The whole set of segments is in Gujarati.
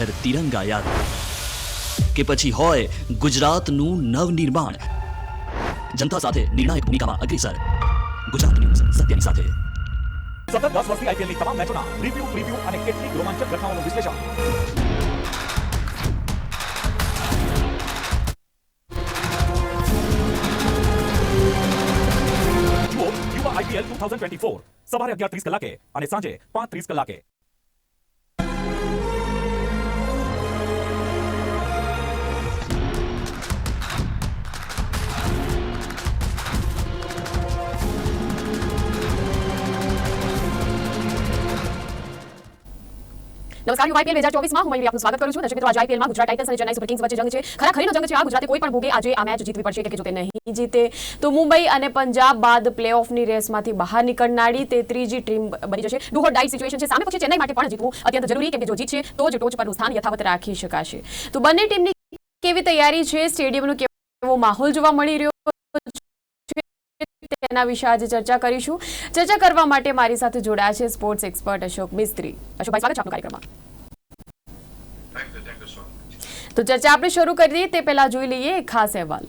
ઘર તિરંગા યાદ કે પછી હોય ગુજરાતનું નવનિર્માણ. જનતા સાથે નિર્ણાયક ભૂમિકામાં અગ્રેસર, ગુજરાત ન્યૂઝ સત્યની સાથે. સતત દસ વર્ષથી આઈપીએલની તમામ મેચોના રિવ્યુ પ્રિવ્યુ અને કેટલીક રોમાંચક ઘટનાઓનું વિશ્લેષણ. જુઓ, યુવા આઈપીએલ 2024 સવારે અગિયાર ત્રીસ કલાકે અને સાંજે પાંચ ત્રીસ કલાકે. નમસ્કાર યુ આઈપીએલ બે હજાર ચોવીસમાં હું આપનું સ્વાગત કરું છું. દર્શક મિત્રો, આજે આઈપીએલમાં ગુજરાત ટાઇટન્સ અને ચેન્નાઈ સુપર કિંગ્સ વચ્ચે જંગ છે. ખરા, ખરીનો જંગ છે. આ ગુજરાતે કોઈ પણ ભોગે આજે આ મેચ જીતવી પડશે કે જો તે નહીં જીતે તો મુંબઈ અને પંજાબ બાદ પ્લેઓફની રેસમાંથી બહાર નીકળનારી તે ત્રીજી ટીમ બની જશે. ડુ ઓર ડાઈ સિચ્યુએશન છે. સામે પછી ચેન્નાઈ માટે પણ જીતવું અત્યંત જરૂરી કે જો જીતશે, તો જ ટોચ પરનું સ્થાન યથાવત રાખી શકાશે. તો બંને ટીમની કેવી તૈયારી છે? સ્ટેડિયમનો કેવો માહોલ જોવા મળી રહ્યો તેના વિશે આજે ચર્ચા કરીશું. ચર્ચા કરવા માટે મારી સાથે જોડાયા છે સ્પોર્ટ્સ એક્સપર્ટ અશોક મિસ્ત્રી. અશોકભાઈ, સ્વાગત છે આપનું કાર્યક્રમમાં Thank you, thank you so much. તો ચર્ચા આપણે શરૂ કરીએ તે પહેલા જોઈ લઈએ ખાસ અહેવાલ.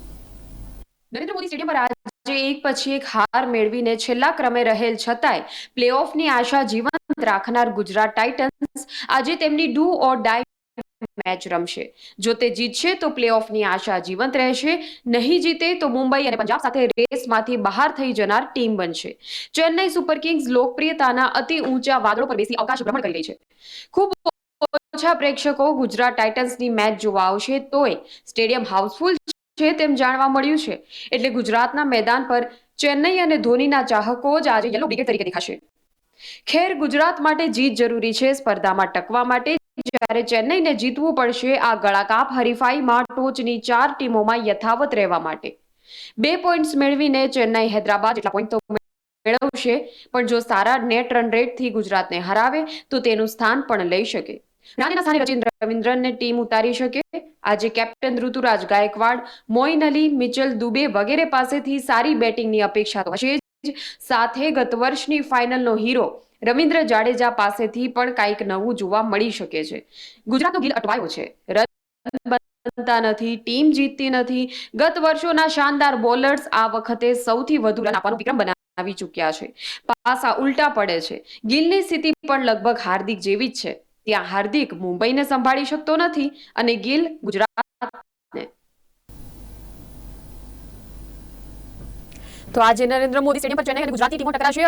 નરેન્દ્ર મોદી સ્ટેડિયમ પર આજે એક પછી એક હાર મેળવીને છેલ્લા ક્રમે રહેલ છતાંય પ્લેઓફની આશા જીવંત રાખનાર ગુજરાત ટાઇટન્સ આજે તેમની ડુ ઓર ડાય મેચ રમશે. જો તે જીતશે તો પ્લેઓફની આશા જીવંત રહેશે, નહીં જીતે તો મુંબઈ અને પંજાબ સાથે રેસમાંથી બહાર થઈ જનાર ટીમ બનશે. ચેન્નઈ સુપર કિંગ્સ લોકપ્રિયતાના અતિ ઊંચા વાદળો પર બેસી અવકાશ ભ્રમણ કરી રહી છે. ખૂબ ઓછા પ્રેક્ષકો ગુજરાત ટાઇટન્સની મેચ જોવા આવશે તોય સ્ટેડિયમ હાઉસફુલ છે તેમ જાણવા મળ્યું છે. એટલે ગુજરાતના મેદાન પર ચેન્નઈ અને ધોનીના ચાહકો જ આજે યલો બ્રિગેડ તરીકે દેખાશે. ખેર ગુજરાત માટે જીત જરૂરી છે. સ્પર્ધામાં ટકવા માટે જ્યારે ચેન્નઈને જીતવું પડશે, આ ગળાકાપ હરીફાઈમાં ટોચની ચાર ટીમોમાં યથાવત રહેવા માટે. બે પોઈન્ટ્સ મેળવીને ચેન્નઈ હૈદરાબાદ જેટલા પોઈન્ટ તો મેળવશે, પણ જો સારા નેટ રન રેટથી ગુજરાતને હરાવે, તો તેનું સ્થાન પણ લઈ શકે. રાણીના સ્થાને રચિન રવિન્દ્રનને ટીમ ઉતારી શકે. આજે કેપ્ટન ઋતુરાજ ગાયકવાડ મોઇન અલી, મિચલ દુબે વગેરે પાસેથી સારી બેટિંગની અપેક્ષા તો સાથે ગત વર્ષની ફાઇનલનો હીરો રવિન્દ્ર જાડેજા પાસેથી પણ કંઈક નવું જોવા મળી શકે છે. ગુજરાતનો ગીલ અટવાયો છે. રન બનતા નથી, ટીમ જીતતી નથી. ગત વર્ષોના શાનદાર બોલર્સ આ વખતે સૌથી વધુ રન આપવાનો વિક્રમ બનાવી ચૂક્યા છે. પાસા ઉલટા પડે છે. ગિલની સ્થિતિ પણ લગભગ હાર્દિક જેવી જ છે. ત્યાં હાર્દિક મુંબઈને સંભાળી શકતો નથી અને ગિલ ગુજરાતને. તો આજે નરેન્દ્ર મોદી સ્ટેડિયમ પર ચેન્નઈ અને ગુજરાતી ટીમો ટકરાશે.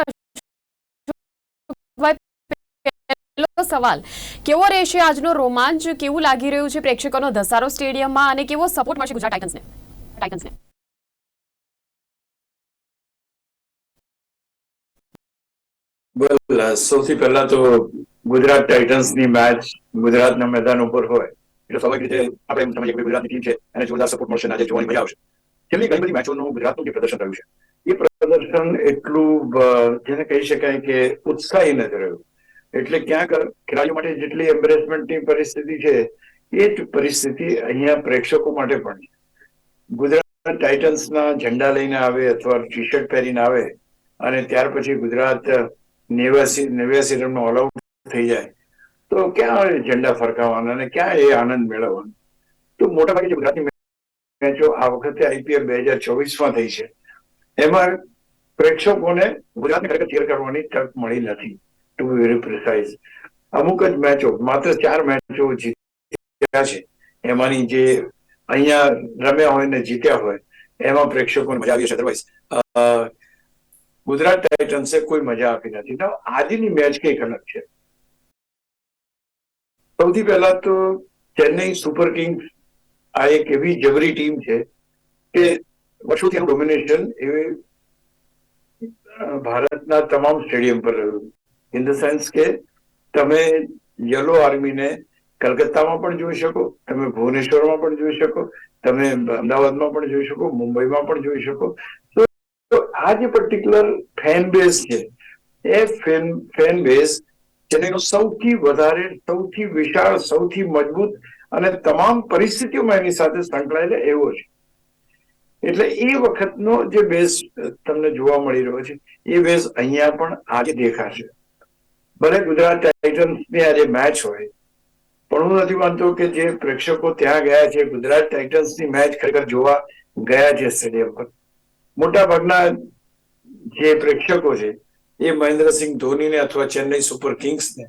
પહેલો સવાલ કેવો રહેશે આજનો રોમાંચ? કેવું લાગી રહ્યું છે પ્રેક્ષકોનો ધસારો સ્ટેડિયમમાં અને કેવો સપોર્ટ મળશે ગુજરાત ટાઇટન્સને ટાઇટન્સને સૌથી પહેલા તો ગુજરાત ટાઇટન્સની મેચ ગુજરાતના મેદાન ઉપર હોય, એટલે સ્વાભાવિક રીતે આપણે એમ સમજીએ કે ગુજરાતની ટીમ છે એને જોરદાર સપોર્ટ મળશે આજે જોવાની મજા આવશે. છેલ્લી ઘણી બધી મેચોનું ગુજરાતનું જે પ્રદર્શન રહ્યું છે, એ પ્રદર્શન એટલું જેને કહી શકાય કે ઉત્સાહી નથી રહ્યું. એટલે ક્યાંક ખેલાડીઓ માટે જેટલી એમ્બેરેસમેન્ટની પરિસ્થિતિ છે, એ જ પરિસ્થિતિ અહીંયા પ્રેક્ષકો માટે પણ છે. ગુજરાત ટાઇટન્સના ઝંડા લઈને આવે અથવા ટી શર્ટ પહેરીને આવે અને ત્યાર પછી ગુજરાત નેવ્યાસી નેવ્યાસી રનનો ઓલ થઈ જાય. તો ક્યાં ઝંડા ફરકાવવાના અને ક્યાં એ આનંદ મેળવવાનો? તો મોટા ભાગે ગુજરાતની મેચો આ વખતે આઈપીએલ બે હજાર ચોવીસમાં થઈ છે. એમાં પ્રેક્ષકોને ગુજરાતને ખરેખર ચીર કરવાની તક મળી નથી ટુ બી વેરી પ્રિસાઇઝ અમુક જ મેચો, માત્ર ચાર મેચો જીત્યા છે. એમાંની જે અહીંયા રમ્યા હોય ને જીત્યા હોય, એમાં પ્રેક્ષકોને મજા આવી છે અધરવાઇઝ ગુજરાત ટાઇટન્સે કોઈ મજા આપી નથી. આજની મેચ કંઈક અલગ છે. સૌથી પહેલા તો ચેન્નઈ સુપર કિંગ્સ આ એક એવી જબરી ટીમ છે કે વર્ષોથી ડોમિનેશન એ ભારતના તમામ સ્ટેડિયમ પર રહ્યું. ઇન ધ સેન્સ કે તમે યલો આર્મીને કલકત્તામાં પણ જોઈ શકો, તમે ભુવનેશ્વરમાં પણ જોઈ શકો, તમે અમદાવાદમાં પણ જોઈ શકો, મુંબઈમાં પણ જોઈ શકો. તો આ જે પર્ટિક્યુલર ફેન બેઝ છે, એ ફેન ફેન બેઝ ચેન્નઈનો સૌથી વધારે, સૌથી વિશાળ, સૌથી મજબૂત અને તમામ પરિસ્થિતિઓમાં એની સાથે સંકળાયેલો એવો છે. એટલે એ વખતનો જે બેઝ તમને જોવા મળી રહ્યો છે, એ બેઝ અહીંયા પણ આજે દેખાશે. ભલે ગુજરાત ટાઇટન્સની આજે મેચ હોય, પણ હું નથી માનતો કે જે પ્રેક્ષકો ત્યાં ગયા છે, ગુજરાત ટાઇટન્સની મેચ ખરેખર જોવા ગયા છે સ્ટેડિયમ પર. મોટા ભાગના જે પ્રેક્ષકો છે એ મહેન્દ્રસિંહ ધોનીને અથવા ચેન્નઈ સુપર કિંગ્સને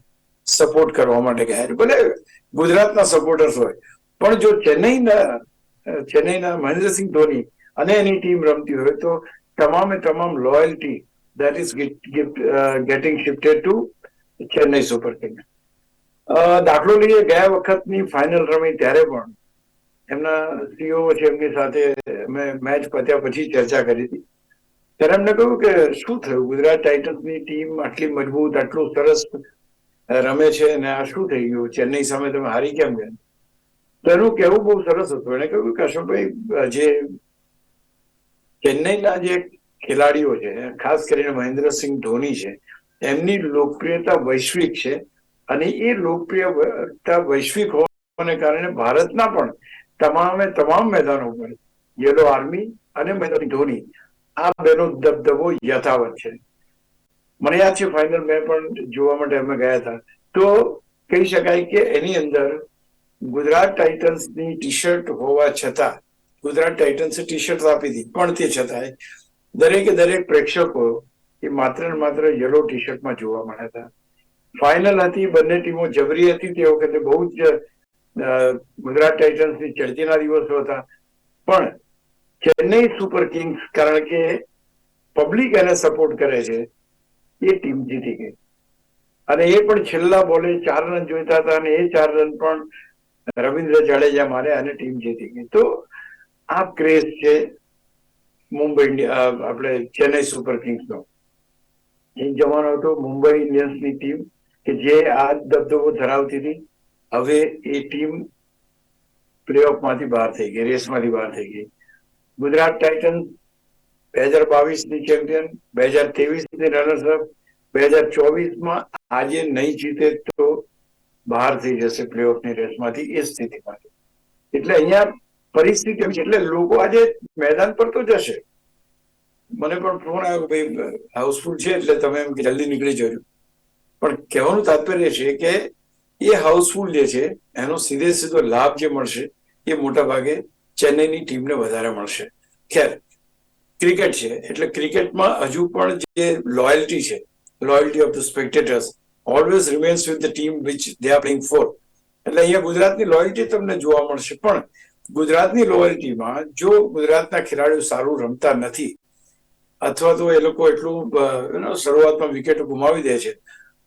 સપોર્ટ કરવા માટે ગયા ભલે ગુજરાતના સપોર્ટર્સ હોય, પણ જો ચેન્નઈના ચેન્નઈના મહેન્દ્રસિંહ ધોની અને એની ટીમ રમતી હોય તો તમામે તમામ loyalty that is getting shifted to Chennai super king દાખલો લઈએ, ગયા વખતની ફાઇનલ રમી ત્યારે પણ એમના સીઓ છે એમની સાથે મેં મેચ પત્યા પછી ચર્ચા કરી હતી. ત્યારે એમને કહ્યું કે શું થયું? ગુજરાત ટાઇટન્સની ટીમ આટલી મજબૂત, આટલું સરસ રમે છે અને આ શું થઈ ગયું? ચેન્નઈ સામે તમે હારી કેમ ગયા? તો એનું કહેવું બહુ સરસ હતું. એને કહ્યું કે અશોકભાઈ, જે ચેન્નઈના જે ખેલાડીઓ છે, ખાસ કરીને મહેન્દ્રસિંહ ધોની છે, એમની લોકપ્રિયતા વૈશ્વિક છે અને એ લોકપ્રિયતા વૈશ્વિક હોવાને કારણે ભારતના પણ તમામે તમામ મેદાનો પર યલો આર્મી અને મહેન્દ્રસિંહ ધોની આ બેનો દબદબો યથાવત છે. મને યાદ છે ફાઇનલ મેં પણ જોવા માટે અમે ગયા હતા. તો કહી શકાય કે એની અંદર ગુજરાત ટાઇટન્સની ટી શર્ટ હોવા છતાં, ગુજરાત ટાઇટન્સે ટી શર્ટ આપી હતી પણ તે છતાંય દરેકે દરેક પ્રેક્ષકો એ માત્ર ને માત્ર યલો ટી શર્ટમાં જોવા મળ્યા હતા. ફાઇનલ હતી, બંને ટીમો જબરી હતી તે વખતે બહુ જ ગુજરાત ટાઇટન્સની ચડતીના દિવસો હતા. પણ ચેન્નઈ સુપર કિંગ્સ, કારણ કે પબ્લિક એને સપોર્ટ કરે છે, એ ટીમ જીતી ગઈ. અને એ પણ છેલ્લા બોલે ચાર રન જોઈતા હતા અને એ ચાર રન પણ રવિન્દ્ર જાડેજા મારે અને ટીમ જીતી ગઈ. તો આ ક્રેઝ છે મુંબઈ આપણે ચેન્નઈ સુપર કિંગ્સનો. એ જમાનો હતો મુંબઈ ઇન્ડિયન્સની ટીમ કે જે આ દબદબો ધરાવતી હતી. હવે એ ટીમ પ્લેઓફમાંથી બહાર થઈ ગઈ, રેસમાંથી બહાર થઈ ગઈ. ગુજરાત ટાઇટન બે હજાર બાવીસની ચેમ્પિયન, બે હજારની રનર્સઅપ, બે હજાર ચોવીસમાં આજે નહીં જીતે તો બહાર થઈ જશે પ્લેઓફની રેસમાંથી એ સ્થિતિમાં એટલે અહીંયા પરિસ્થિતિ એવી છે. એટલે લોકો આજે મેદાન પર તો જશે. મને પણ ફોન આવ્યો ભાઈ, હાઉસફુલ છે એટલે તમે એમ જલ્દી નીકળી જજો. પણ કહેવાનું તાત્પર્ય છે કે એ હાઉસફુલ જે છે, એનો સીધે સીધો લાભ જે મળશે એ મોટા ભાગે ચેન્નઈની ટીમને વધારે મળશે. ખેર, ક્રિકેટ છે, એટલે ક્રિકેટમાં હજુ પણ જે લોયલ્ટી છે loyalty of the spectators always remains with the team which they are playing for એટલે અહીંયા ગુજરાતની લોયલ્ટી તમને જોવા મળશે. પણ ગુજરાતની લોયલ્ટીમાં જો ગુજરાતના ખેલાડીઓ સારું રમતા નથી, અથવા તો એ લોકો એટલું શરૂઆતમાં વિકેટ ગુમાવી દે છે,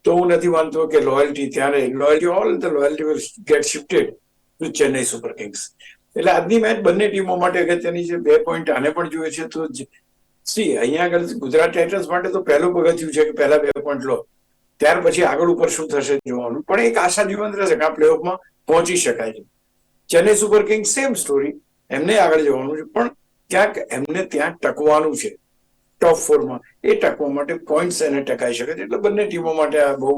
તો હું નથી માનતો કે લોયલ્ટી ત્યારે loyalty all the loyalty will get shifted to Chennai super kings એટલે આજની મેચ બંને ટીમો માટે અગત્યની છે. બે પોઈન્ટ આને પણ જોઈએ છે તો સી અહીંયા આગળ ગુજરાત ટાઇટન્સ માટે તો પહેલું પગથિયું છે કે પહેલા બે પોઈન્ટ લો. ત્યાર પછી આગળ ઉપર શું થશે જોવાનું. પણ એક આશા જીવંત રહેશે કે આ પ્લેઓફમાં પહોંચી શકાય છે. Chennai super king same story એમને આગળ જવાનું છે. પણ ક્યાંક એમને ત્યાં ટકવાનું છે. ટોપ ફોરમાં એ ટકવા માટે પોઈન્ટ્સ એને ટકાઈ શકે છે. એટલે બંને ટીમો માટે આ બહુ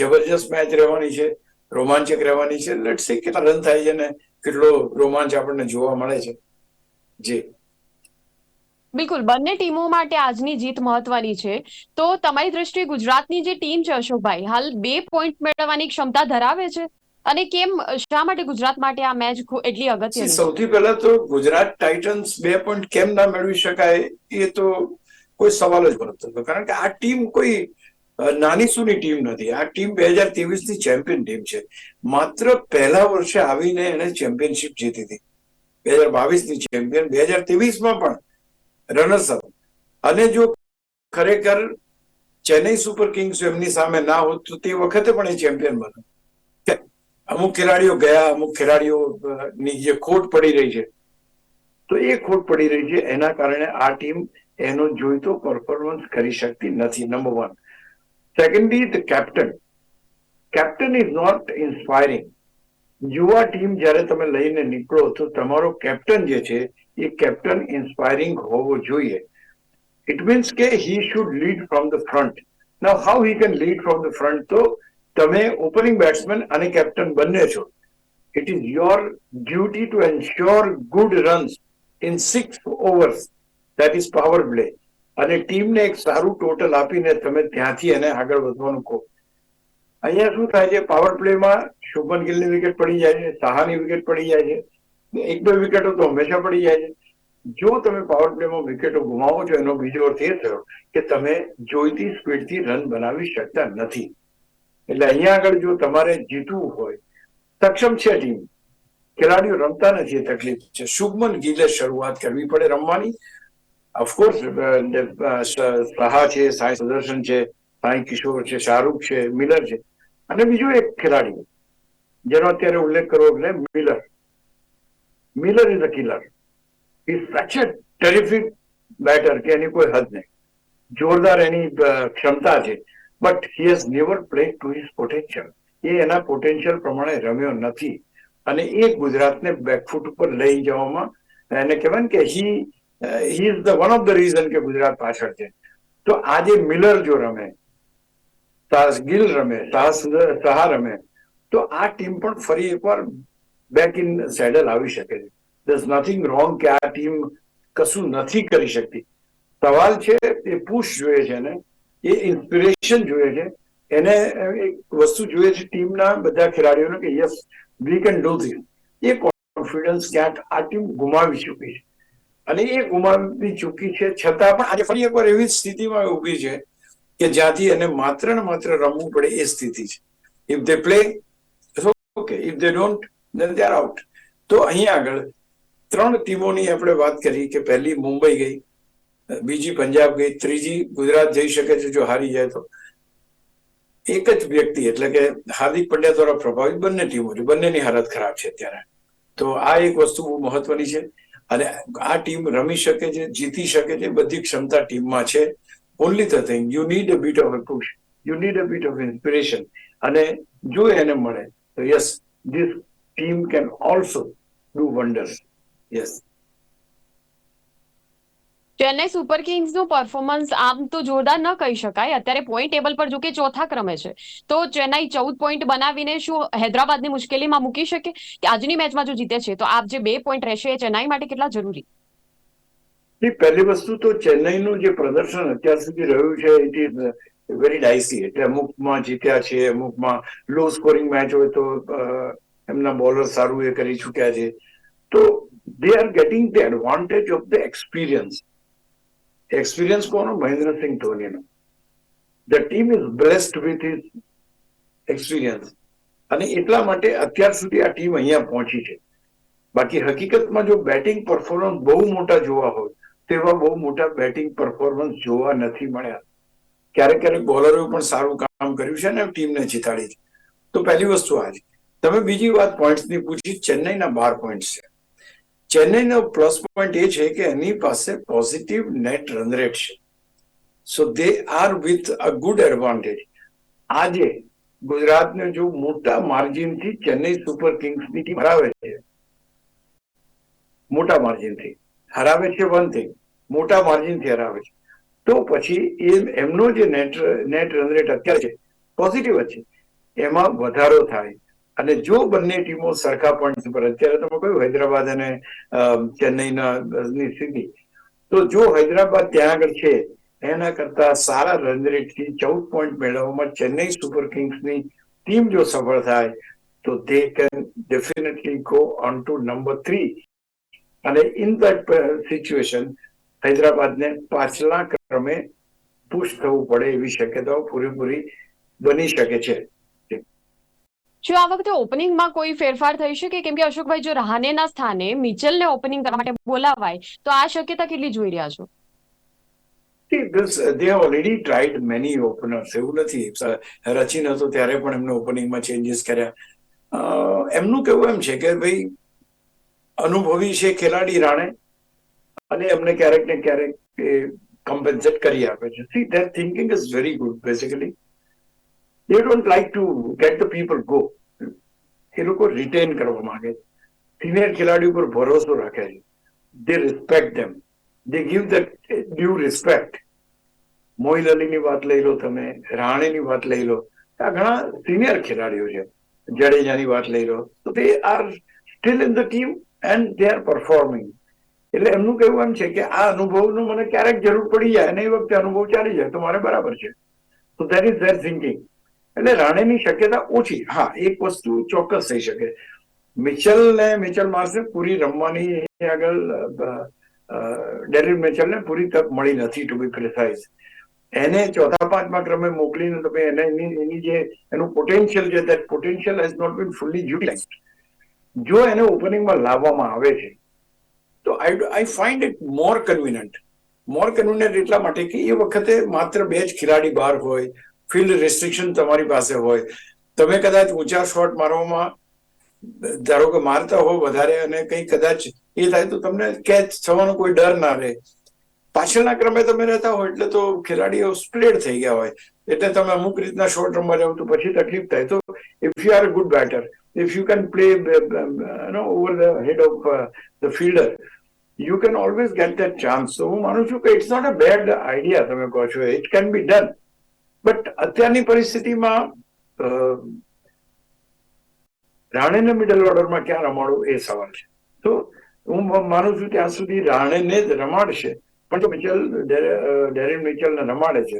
જબરજસ્ત મેચ રહેવાની છે. રોમાંચક રહેવાની છે. લેટ્સ સી કેટલા રન થાય છે ને કેટલો રોમાંચ આપણને જોવા મળે છે. જી બિલકુલ બંને ટીમો માટે આજની જીત મહત્વની છે. તો તમારી દ્રષ્ટિએ ગુજરાતની જે ટીમ છે અશોકભાઈ હાલ બે પોઈન્ટ મેળવવાની ક્ષમતા ધરાવે છે? અને કેમ શા માટે ગુજરાત માટે આ મેચ એટલી અગત્યની છે? સૌથી પહેલા તો ગુજરાત ટાઇટન્સ બે પોઈન્ટ કેમ ના મેળવી શકાય એ તો કોઈ સવાલ જ બનતો હતો કારણ કે આ ટીમ કોઈ નાની સુની ટીમ નથી. આ ટીમ બે હજાર ત્રેવીસની ચેમ્પિયન ટીમ છે. માત્ર પહેલા વર્ષે આવીને એને ચેમ્પિયનશિપ જીતી હતી. બે હજાર બાવીસની ચેમ્પિયન, બે હજાર ત્રેવીસમાં પણ રનર્સ અપ અને જો ખરેખર ચેન્નઈ સુપર કિંગ્સ એમની સામે ના હોત, તો તે વખતે પણ એ ચેમ્પિયન બને અમુક ખેલાડીઓ ગયા, અમુક ખેલાડીઓ ની જે ખોટ પડી રહી છે. તો એ ખોટ પડી રહી છે. એના કારણે આ ટીમ એનો જોઈતો પરફોર્મન્સ કરી શકતી નથી number one secondly the captain captain is not inspiring યુવા ટીમ જ્યારે તમે લઈને નીકળો તો તમારો કેપ્ટન જે છે એ કેપ્ટન ઇન્સ્પાયરિંગ હોવો જોઈએ ઇટ મીન્સ કે he should lead from the front ના how he can lead from the front તો તમે ઓપનિંગ બેટ્સમેન અને કેપ્ટન બંને છો it is your duty to ensure good runs in six overs that is power play. અને ટીમને એક સારું ટોટલ આપીને તમે ત્યાંથી એને આગળ વધવાનું કહો. અહીંયા શું થાય છે પાવર પ્લેમાં શુભમન ગિલની વિકેટ પડી જાય છે, સાહાની વિકેટ પડી જાય છે એક બે વિકેટો તો હંમેશા પડી જાય છે. જો તમે પાવર પ્લેમાં વિકેટો ગુમાવો છો, એનો બીજો અર્થ એ થયો કે તમે જોઈતી સ્પીડથી રન બનાવી શકતા નથી. એટલે અહીંયા આગળ જો તમારે જીતવું હોય, સક્ષમ છે ટીમ. ખેલાડીઓ રમતા નથી એ તકલીફ. છે શુભમન ગિલે શરૂઆત કરવી પડે રમવાની. ઓફકોર્સ સહા છે સુદર્શન છે સાંઈ કિશોર છે શાહરૂખ છે મિલર છે અને બીજો એક ખેલાડી જેનો અત્યારે ઉલ્લેખ કરવો એટલે Miller Miller is a killer is such a terrific better કે એની કોઈ હદ નહીં. જોરદાર એની ક્ષમતા છે. But he has never play to his potential એ એના પોટેન્શિયલ પ્રમાણે રમ્યો નથી. અને એ ગુજરાતને બેકફૂટ ઉપર લઈ જવામાં, એને કહેવાય ને કે he he is the one of the reason કે ગુજરાત પાછળ છે તો આજે મિલર જો રમે તાસ ગિલ રમે તાસ સહા રમે તો આ ટીમ પણ ફરી એકવાર બેક ઇન સેડલ આવી શકે છે ધસ નથિંગ રોંગ કે આ ટીમ કશું નથી કરી શકતી સવાલ છે એ પુશ જોઈએ છે ને એ ઇન્સ્પિરેશન જોઈએ છે એને એક વસ્તુ જોઈએ છે ટીમના બધા ખેલાડીઓને કે yes we can do this A confidence ક્યાંક આ ટીમ ગુમાવી ચૂકી છે અને એ ગુમાવી ચૂકી છે. છતાં પણ આજે ફરી એકવાર એવી સ્થિતિમાં ઊભી છે કે જ્યાંથી એને માત્ર ને માત્ર રમવું પડે એ સ્થિતિ છે. If they play okay if they don't then they are out તો અહીં આગળ ત્રણ ટીમોની આપણે વાત કરી કે પહેલી મુંબઈ ગઈ, બીજી પંજાબ ગઈ, ત્રીજી ગુજરાત જઈ શકે છે જો હારી જાય તો. એક જ વ્યક્તિ, એટલે કે હાર્દિક પંડ્યા દ્વારા પ્રભાવિત બંને ટીમો છે બંનેની હાલત ખરાબ છે અત્યારે. તો આ એક વસ્તુ બહુ મહત્વની છે. અને આ ટીમ રમી શકે છે, જીતી શકે છે, બધી ક્ષમતા ટીમમાં છે. Only the thing you need a bit of a push you need a bit of inspiration અને જો એને મળે, તો yes this team can also do wonders yes Chennai super કિંગ્સનું performance આમ તો જોરદાર ન કહી શકાય. અત્યારે પોઈન્ટ ટેબલ પર જો કે ચોથા ક્રમે છે. તો ચેન્નાઈ ચૌદ પોઈન્ટ બનાવીને શું હૈદરાબાદની મુશ્કેલીમાં મૂકી શકે? કે આજની મેચમાં જો જીતે છે, તો આપ જે બે પોઈન્ટ રહેશે એ ચેન્નાઈ માટે કેટલા જરૂરી? પહેલી વસ્તુ તો ચેન્નાઈનું જે પ્રદર્શન અત્યાર સુધી રહ્યું છે ઇટ ઇઝ વેરી ડાયસી એટલે અમુકમાં જીત્યા છે, અમુકમાં લો સ્કોરિંગ મેચ હોય તો એમના બોલર સારું એ કરી ચૂક્યા છે. તો they are getting the advantage of the experience experience કોનો Mahendra Singh ધોનીનો the team is blessed with his experience અને એટલા માટે અત્યાર સુધી આ ટીમ અહીંયા પહોંચી છે. બાકી હકીકતમાં જો બેટિંગ પરફોર્મન્સ બહુ મોટા જોવા હોય, તેવા બહુ મોટા બેટિંગ પરફોર્મન્સ જોવા નથી મળ્યા. ક્યારેક ક્યારેક બોલરોએ પણ સારું કામ કર્યું છે ને ટીમને જીતાડી છે. તો પહેલી વસ્તુ આ છે. તમે બીજી વાત પોઈન્ટ્સની પૂછી, ચેન્નઈના બાર પોઈન્ટ છે. ચેન્નઈનો પ્લસ પોઈન્ટ એ છે કે એની પાસે પોઝિટિવ નેટ રન રેટ છે. So they are with a good advantage આજે ગુજરાતને જો મોટા માર્જિનથી ચેન્નઈ સુપર કિંગ્સની ટીમ હરાવે છે, મોટા માર્જિનથી હરાવે છે વન થિંગ મોટા માર્જિનથી હરાવે છે. તો પછી એ એમનો જે નેટ નેટ રન રેટ અત્યારે છે પોઝિટિવ જ છે. એમાં વધારો થાય. અને જો બંને ટીમો સરખા પોઈન્ટ પર અત્યારે તમે કહ્યું હૈદરાબાદ અને ચેન્નઈના ની સ્થિતિ તો જો હૈદરાબાદ ત્યાં આગળ છે, એના કરતા સારા રન રેટથી ચૌદ પોઈન્ટ મેળવવામાં ચેન્નઈ સુપર કિંગ્સની ટીમ જો સફળ થાય, તો તે can definitely go on to number three અને ઇન દેટ સિચ્યુએશન હૈદરાબાદને પાછલા ક્રમે પુશ થવું પડે એવી શક્યતાઓ પૂરેપૂરી બની શકે છે. શું આ વખતે ઓપનિંગમાં કોઈ ફેરફાર થઈ શકે? કેમ કે અશોકભાઈ, જો રહાનેના સ્થાને મિચલને ઓપનિંગ કરવા માટે બોલાવાય, તો આ શક્યતા કેટલી જોઈ રહ્યા છો? They already they many openers. એવું નથી. રચિન હતો ત્યારે પણ એમને ઓપનિંગમાં ચેન્જીસ કર્યા. એમનું કેવું એમ છે કે ભાઈ, અનુભવી છે ખેલાડી રાણે, અને એમને ક્યારેક ને ક્યારેક એ કમ્પેન્સેટ કરી આપે છે. See that thinking is very good basically they don't like to get the people go એ લોકો રિટેન કરવા માંગે છે. સિનિયર ખેલાડી ઉપર ભરોસો રાખે છે. They respect them they give the due respect Moin અલીની વાત લઈ લો તમે, રાણેની વાત લઈ લો. આ ઘણા સિનિયર ખેલાડીઓ છે. જડેજાની વાત લઈ લો. તો they are still in the team and they are performing એટલે એમનું કહેવું એમ છે કે આ અનુભવનું મને ક્યારેક જરૂર પડી જાય અને એ વખતે અનુભવ ચાલી જાય તો મારે બરાબર છે. તો દેટ ઇઝ ધેર થિંકિંગ એટલે રાણેની શક્યતા ઓછી. હા, એક વસ્તુ ચોક્કસ થઈ શકે. મિચલ ને મિચલ માર્સને પૂરી રમવાની આગળ ડેરિલ મિચલને પૂરી તક મળી નથી ટુ બી પ્રિસાઇઝ એને ચોથા, પાંચમા ક્રમે મોકલીને તમે એની એની જે, એનું પોટેન્શિયલ છે that potential has not been fully utilise જો એને ઓપનિંગમાં લાવવામાં આવે છે, તો આઈ આઈ ફાઇન્ડ ઇટ મોર કન્વિનન્ટ મોર કન્વિનન્ટ એટલા માટે કે એ વખતે માત્ર બે જ ખેલાડી બહાર હોય ફિલ્ડ રેસ્ટ્રિક્શન તમારી પાસે હોય. તમે કદાચ ઊંચા શોટ મારવામાં, ધારો કે મારતા હો વધારે અને કંઈ કદાચ એ થાય તો તમને કેચ થવાનો કોઈ ડર ના રહે. પાછળના ક્રમે તમે રહેતા હોય એટલે તો ખેલાડીઓ સ્પ્લેડ થઈ ગયા હોય. એટલે તમે અમુક રીતના શોર્ટ રમવા જાવ તો પછી તકલીફ થાય. તો if you are good batter if you can play no over the head of the fielder you can always get that chance તો હું માનું છું કે it's not a bad idea તમે કહો છો. It can be done but અત્યારની પરિસ્થિતિમાં રાણેને મિડલ ઓર્ડરમાં ક્યાં રમાડવું એ સવાલ છે. તો હું માનું છું ત્યાં સુધી રાણેને જ રમાડશે. પણ જો મિચલ ડેરિન મિચલને રમાડે છે,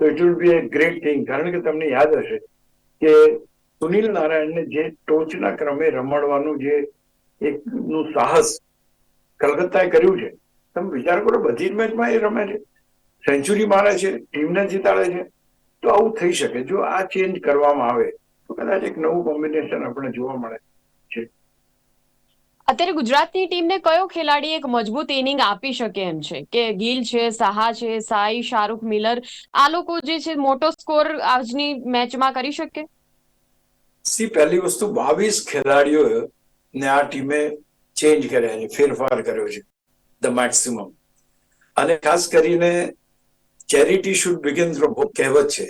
તો it will be a great thing કારણ કે તમને યાદ હશે કે સુનિલ નારાયણને જે ટોચના ક્રમે રમાડવાનું જે એક નું સાહસ કલકત્તાએ કર્યું છે, તમે વિચાર કરો બધી જ મેચમાં એ રમે છે. સેન્ચુરી મારે છે, ટીમને જીતાડે છે. તો આવું થઈ શકે. જો આ ચેન્જ કરવામાં આવે તો કદાચ એક નવું કોમ્બિનેશન આપણે જોવા મળે. અત્યારે ગુજરાતની ટીમને કયો ખેલાડી એક મજબૂત ઇનિંગ આપી શકે એમ છે? કે ગિલ છે સાહા છે સાઈ શાહરૂખ મિલર આ લોકો જે છે મોટો સ્કોર આજની મેચમાં કરી શકે? સી પહેલી વસ્તુ બાવીસ ખેલાડીઓ ને આ ટીમે ચેન્જ કર્યા છે ફેરફાર કર્યો છે ધ મેક્સિમમ અને ખાસ કરીને charity should begin from home કહેવત છે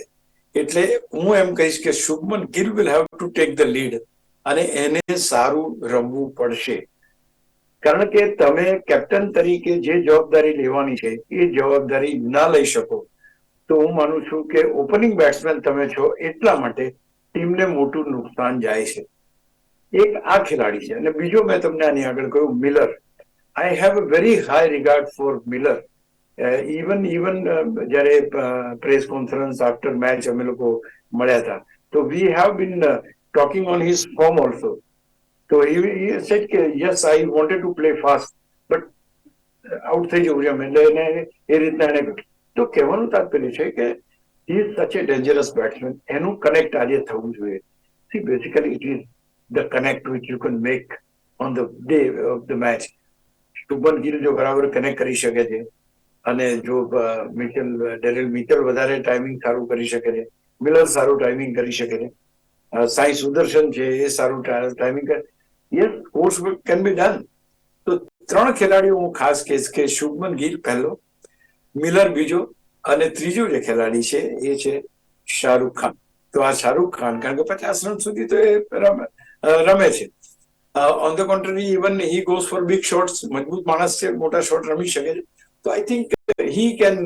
એટલે હું એમ કહીશ કે Shubman Gill will have to take the lead અને એને સારું રમવું પડશે કારણ કે તમે કેપ્ટન તરીકે જે જવાબદારી લેવાની છે એ જવાબદારી ના લઈ શકો તો હું માનું છું કે ઓપનિંગ બેટ્સમેન તમે છો એટલા માટે ટીમને મોટું નુકસાન જાય છે એક આ ખેલાડી છે અને બીજો મેં તમને આની આગળ કહ્યું Miller I have a very high regard for Miller even even જ્યારે પ્રેસ કોન્ફરન્સ આફ્ટર મેચ અમે લોકો મળ્યા હતા. તો we have been talking on his form also તો સેટ કે yes I wanted to play fast but out થઈ જવું છે અમે એટલે એને, એ રીતના એને તો કહેવાનું તાત્પર્ય છે કે he is such a dangerous batsman એનું કનેક્ટ આજે થવું જોઈએ. See basically it is the connect which you can make on the day of the match Shubman Gill જો બરાબર કનેક્ટ કરી શકે છે અને જો મિચેલ ડેરેલ મિચેલ વધારે ટાઈમિંગ સારું કરી શકે છે, મિલર સારું ટાઈમિંગ કરી શકે છે સાઈ સુદર્શન છે એ સારું ટાઈમિંગ કરે yes course can be done તો ત્રણ ખેલાડીઓ હું ખાસ કહીશ કે શુભમન ગીલ પહેલો, મિલર બીજો અને ત્રીજો જે ખેલાડી છે એ છે શાહરૂખ ખાન. તો આ શાહરૂખ ખાન, કારણ કે પચાસ રન સુધી તો એ રમે રમે છે. On the contrary even he goes for big shots મજબૂત માણસ છે, મોટા શોટ રમી શકે છે. તો I think he can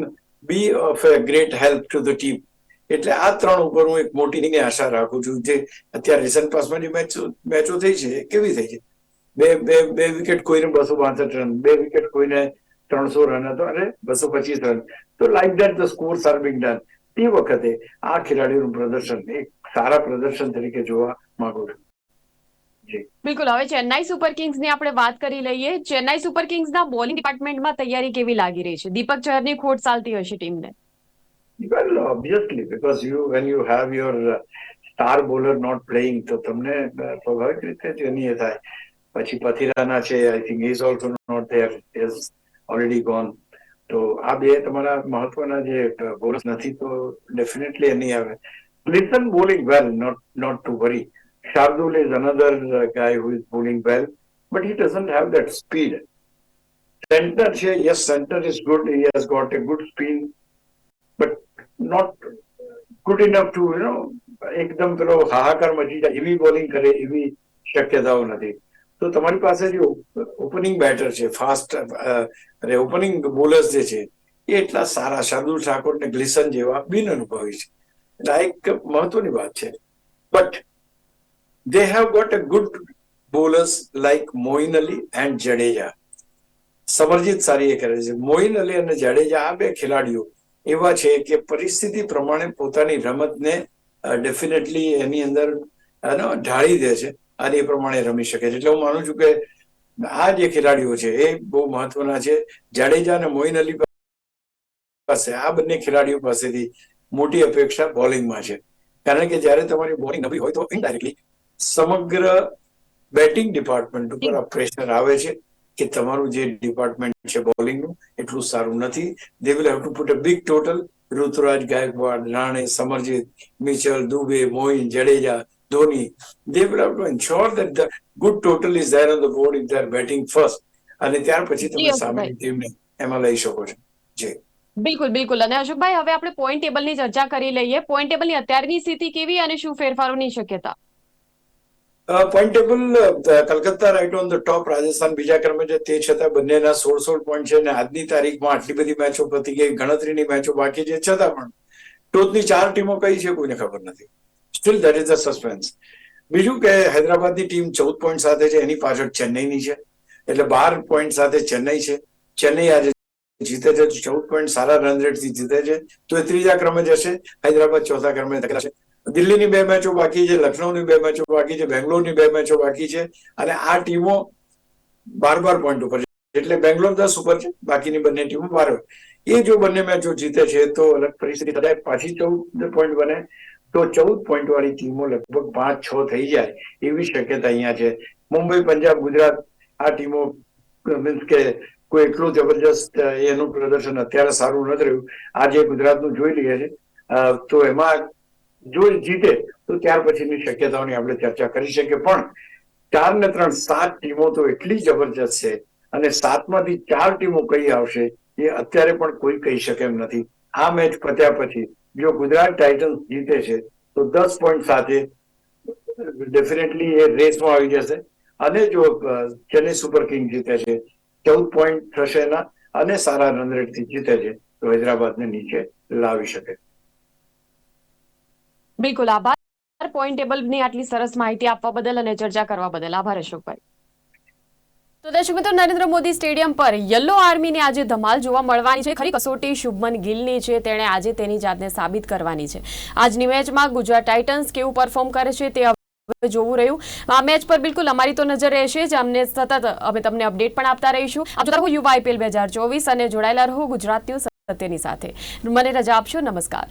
be of a great help to the team એટલે આ ત્રણ ઉપર હું એક મોટી આશા રાખું છું જે અત્યારે રિસન્ટ પાસમાં જે મેચો મેચો થઈ છે, કેવી થઈ છે? બે બે બે વિકેટ કોઈને બસો બાસઠ રન બે વિકેટ કોઈને ત્રણસો રન હતો અને બસો પચીસ રન તો like that the scores are being done તે વખતે આ ખેલાડીઓનું પ્રદર્શન, એક સારા પ્રદર્શન તરીકે જોવા માંગુ છું. બિલકુલ. હવે ચેન્નાઈ સુપર કિંગ્સની આપણે વાત કરી લઈએ. ચેન્નાઈ સુપર કિંગ્સના બોલિંગ ડિપાર્ટમેન્ટમાં તૈયારી કેવી લાગી રહી છે? દીપક ચહરની ખોટ ચાલતી હશે ટીમને. ને obviously, because you you you have your uh, star bowler not playing, તો તમને સ્વાભાવિક રીતે જ એની થાય. પછી પથિરાના છે I think is also not there is already gone તો આ બે તમારા મહત્વના જે બોલર્સ નથી તો ડેફિનેટલી એની આવે. Listen bowling well not not to worry Shardul is another guy who is bowling well, but he doesn't have that speed centre છે yes centre good. Good has got got a good but but not good enough to know, એકદમ પેલો હાહાકાર મચી જાય એવી બોલિંગ કરે એવી શક્યતાઓ નથી તો તમારી પાસે જે ઓપનિંગ બેટર છે ફાસ્ટ અને ઓપનિંગ બોલર્સ જે છે એ એટલા સારા શાર્દુલ ઠાકોર ને ગ્લિસન જેવા બિન અનુભવી છે એટલે આ એક મહત્વની વાત છે but they have got a good bowlers like Moin Ali and Jadeja. Samarjeet સારી એ કરે છે. મોઇન અલી અને જાડેજા આ બે ખેલાડીઓ એવા છે કે પરિસ્થિતિ પ્રમાણે પોતાની રમતને ડેફિનેટલી એની અંદર ઢાળી દે છે અને એ પ્રમાણે રમી શકે છે. એટલે હું માનું છું કે આ જે ખેલાડીઓ છે એ બહુ મહત્વના છે. જાડેજા અને મોઇન અલી પાસે, આ બંને ખેલાડીઓ પાસેથી મોટી અપેક્ષા બોલિંગમાં છે. કારણ કે જ્યારે તમારી બોલિંગ નબળી હોય તો ઇનડાયરેક્ટલી સમગ્ર બેટિંગ ડિપાર્ટમેન્ટ ઉપર આ પ્રેશર આવે છે કે તમારું જે ડિપાર્ટમેન્ટ છે બોલિંગનું એટલું સારું નથી. They will have to put a big total Ruturaj Gaikwad Rane Samarjeet Mitchell Dube Moin Jadeja Dhoni. They will have to ensure that the good total is there on the board if there batting first અને ત્યાર પછી તમે સામે સામેની ટીમને એમાં લઈ શકો છો. જી. બિલકુલ બિલકુલ. અને અશોકભાઈ હવે આપણે પોઈન્ટ ટેબલની ચર્ચા કરી લઈએ. પોઈન્ટ ટેબલની અત્યારની સ્થિતિ કેવી અને શું ફેરફારોની શક્યતા? Point table Calcutta right on the top Rajasthan બીજા ક્રમે છે, તે છતાં બંનેના સોળ સોળ પોઈન્ટ છે અને આજની તારીખમાં આટલી બધી મેચો પતી ગઈ, ગણતરીની મેચો બાકી છે. છતાં પણ ટોચની ચાર ટીમો કઈ છે કોઈને ખબર નથી. Still that is the suspense બીજું કે હૈદરાબાદની ટીમ ચૌદ પોઈન્ટ સાથે છે, એની પાછળ ચેન્નઈની છે. એટલે બાર પોઈન્ટ સાથે ચેન્નઈ છે. ચેન્નઈ આજે જીતે છે, ચૌદ પોઈન્ટ સારા રન રેટથી જીતે છે. તો એ ત્રીજા ક્રમે જશે. હૈદરાબાદ ચોથા ક્રમે ધકેલાશે દિલ્હીની બે મેચો બાકી છે, લખનૌની બે મેચો બાકી છે, બેંગ્લોરની બે મેચો બાકી છે અને આ ટીમો બાર બાર પોઈન્ટ ઉપર છે. એટલે બેંગ્લોર દસ ઉપર છે, બાકીની બંને ટીમો બાર એ જો બંને મેચો જીતે છે, તો અલગ પરિસ્થિતિ કદાચ પાછી ચૌદ પોઈન્ટ બને, તો ચૌદ પોઈન્ટ વાળી ટીમો લગભગ પાંચ છ થઈ જાય એવી શક્યતા અહીંયા છે. મુંબઈ, પંજાબ, ગુજરાત આ ટીમો મીન્સ કે કોઈ એટલું જબરજસ્ત એનું પ્રદર્શન અત્યારે સારું નથી રહ્યું. આજે ગુજરાતનું જોઈ લઈએ છે તો એમાં જો એ જીતે, તો ત્યાર પછીની શક્યતાઓની આપણે ચર્ચા કરી શકીએ પણ ચાર ને ત્રણ સાત ટીમો તો એટલી જબરજસ્ત છે અને સાતમાંથી ચાર ટીમો કઈ આવશે એ અત્યારે પણ કોઈ કહી શકે એમ નથી. આ મેચ પત્યા પછી જો ગુજરાત ટાઇટન્સ જીતે છે, તો દસ પોઈન્ટ સાથે ડેફિનેટલી એ રેસમાં આવી જશે. અને જો ચેન્નઈ સુપર કિંગ જીતે છે, ચૌદ પોઈન્ટ થશે એના અને સારા રન રેટથી જીતે છે, તો હૈદરાબાદને નીચે લાવી શકે. બિલકુલ આભાર. પોઈન્ટ ટેબલની આટલી સરસ માહિતી આપવા બદલ અને ચર્ચા કરવા બદલ. આભાર, અશોકભાઈ. તો દર્શક મિત્રો, નરેન્દ્ર મોદી સ્ટેડિયમ પર યલો આર્મીને આજે ધમાલ જોવા મળવાની છે. ખરી કસોટી શુભમન ગિલની છે. તેણે આજે તેની જાતને સાબિત કરવાની છે. આજની મેચમાં ગુજરાત ટાઇટન્સ કેવું પરફોર્મ કરે છે તે જોવું રહ્યું. આ મેચ પર બિલકુલ અમારી તો નજર રહેશે જ. અમને સતત અમે તમને અપડેટ પણ આપતા રહીશું. આપ જોતા રહો યુવા આઈપીએલ બે હજાર ચોવીસ અને જોડાયેલા રહો ગુજરાત ન્યૂઝ સત્યની સાથે. મને રજા આપશો. નમસ્કાર.